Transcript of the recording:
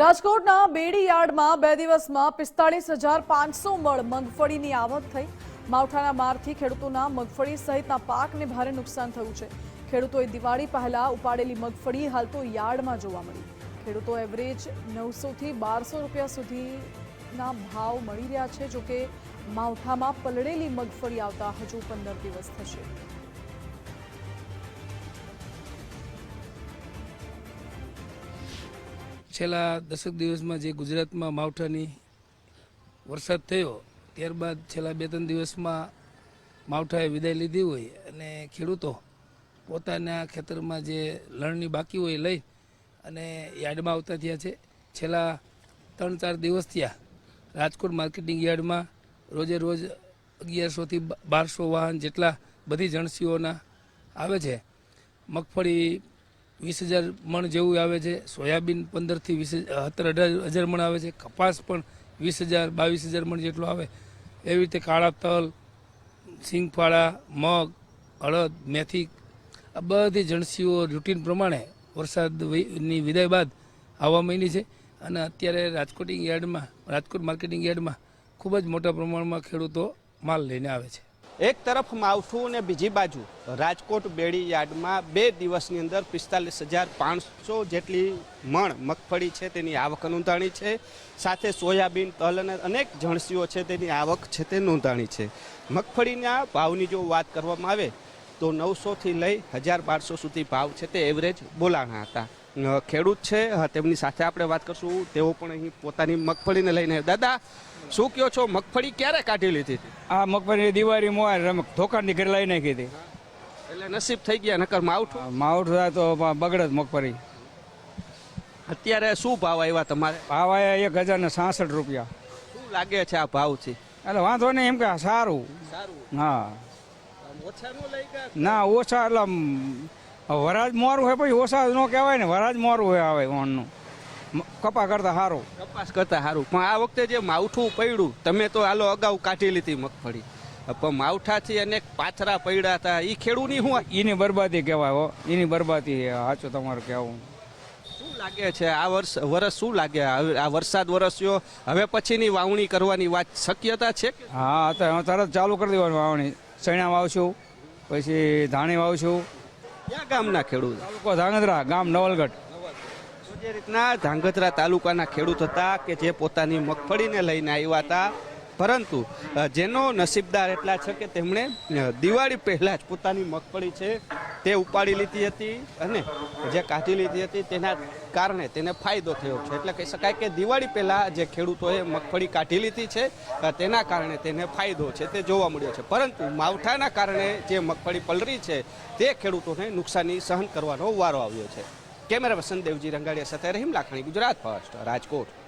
રાજકોટના બેડી યાર્ડમાં બે દિવસમાં પિસ્તાળીસ હજાર પાંચસો મણ મગફળીની આવક થઈ. માવઠાના મારથી ખેડૂતોના મગફળી સહિતના પાકને ભારે નુકસાન થયું છે. ખેડૂતોએ દિવાળી પહેલા ઉપાડેલી મગફળી હાલ તો યાર્ડમાં જોવા મળી. ખેડૂતો એવરેજ નવસોથી બારસો રૂપિયા સુધીના ભાવ મળી રહ્યા છે, જોકે માવઠામાં પલળેલી મગફળી આવતા હજુ પંદર દિવસ થશે. છેલ્લા દશક દિવસમાં જે ગુજરાતમાં માવઠાની વરસાદ થયો, ત્યારબાદ છેલ્લા બે ત્રણ દિવસમાં માવઠાએ વિદાય લીધી હોય અને ખેડૂતો પોતાના ખેતરમાં જે લણની બાકી હોય લઈ અને યાર્ડમાં આવતા થયા છે. છેલ્લા ત્રણ ચાર દિવસ થયા રાજકોટ માર્કેટિંગ યાર્ડમાં રોજે રોજ અગિયારસોથી બારસો વાહન જેટલા બધી જણસીઓના આવે છે. મગફળી વીસ હજાર મણ જેવું આવે છે. સોયાબીન પંદરથી વીસ સત્તર અઢાર હજાર મણ આવે છે. કપાસ પણ વીસ હજાર, બાવીસ હજાર મણ જેટલો આવે. એવી રીતે કાળા તલ, સિંગફાળા, મગ અડદ મેથી, આ બધી જણસીઓ રૂટીન પ્રમાણે વરસાદની વિદાય બાદ આવવા માંડી છે. અને અત્યારે રાજકોટિંગ યાર્ડમાં, રાજકોટ માર્કેટિંગ યાર્ડમાં ખૂબ જ મોટા પ્રમાણમાં ખેડૂતો માલ લઈને આવે છે. એક તરફ માવઠું અને બીજી બાજુ રાજકોટ બેડી યાર્ડમાં બે દિવસની અંદર પિસ્તાલીસ હજાર પાંચસો જેટલી મણ મગફળી છે તેની આવક નોંધાણી છે. સાથે સોયાબીન, તલ અને અનેક જણસીઓ છે તેની આવક છે તે નોંધાણી છે. મગફળીના ભાવની જો વાત કરવામાં આવે તો નવસોથી લઈ હજાર બારસો સુધી ભાવ છે તે એવરેજ બોલાણા હતા. ખેડૂત છે. તેમની સાથે આપણે વાત કરશું. તેઓ પણ અહીં પોતાની મગફળીને લઈને દાદા શું કહો છો? મગફળી ક્યારે કાઢી લીધી આ મગફળી દિવાળી મોર રમક ધોકાની ઘરે લઈ નાખી હતી. એટલે નસીબ થઈ ગયા નકર માવઠું? માવઠું થાય તો બગડે જ મગફળી. અત્યારે શું ભાવ આવ્યા તમારે? ભાવ આયા એક હજાર ને સાસઠ રૂપિયા. શું લાગે છે આ ભાવથી? એટલે વાંધો નહીં એમ કે સારું. સારું. હા. ના ઓછા એટલે વરાજ મોરું હોય પછી ઓસાદ ન કહેવાય ને વરાજ મોરું હોય આવે ઓણનું કપા કરતા સારું કપાસ કરતા સારું પણ આ વખતે જે માવઠું પડ્યું તમે તો હાલો અગાઉ કાઢી લીધી મગફળી. પણ માવઠાથી અનેક પાથરા પડ્યા હતા. એ ખેડૂની હું એની બરબાદી કહેવાય હો. એની બરબાદી સાચું તમારું કહેવું. શું લાગે છે આ વર્ષ વરસ શું લાગે? આ વરસાદ વરસ્યો હવે પછીની વાવણી કરવાની વાત શક્યતા છે હા અત્યારે તરત ચાલુ કરી દેવાની વાવણી. ચણા વાવશું પછી ધાણી વાવશું ક્યાં ગામના ખેડૂત? તાલુકો ધાંગધ્રા ગામ નવલગઢ. તો જે રીતના ધાંગધ્રા તાલુકાના ખેડૂત હતા કે જે પોતાની મગફળીને લઈને આવ્યા હતા પરંતુ જેનો નસીબદાર એટલા છે કે તેમણે દિવાળી પહેલાં જ પોતાની મગફળી છે તે ઉપાડી લીધી હતી અને જે કાઢી લીધી હતી તેના કારણે તેને ફાયદો થયો છે. એટલે કહી શકાય કે દિવાળી પહેલાં જે ખેડૂતોએ મગફળી કાઢી લીધી છે તેના કારણે તેને ફાયદો છે તે જોવા મળ્યો છે. પરંતુ માવઠાના કારણે જે મગફળી પલરી છે, તે ખેડૂતોને નુકસાની સહન કરવાનો વારો આવ્યો છે. કેમેરા વસંત દેવજી રંગાડિયા સાથે રહીમ લાખણી, ગુજરાત ફર્સ્ટ, રાજકોટ.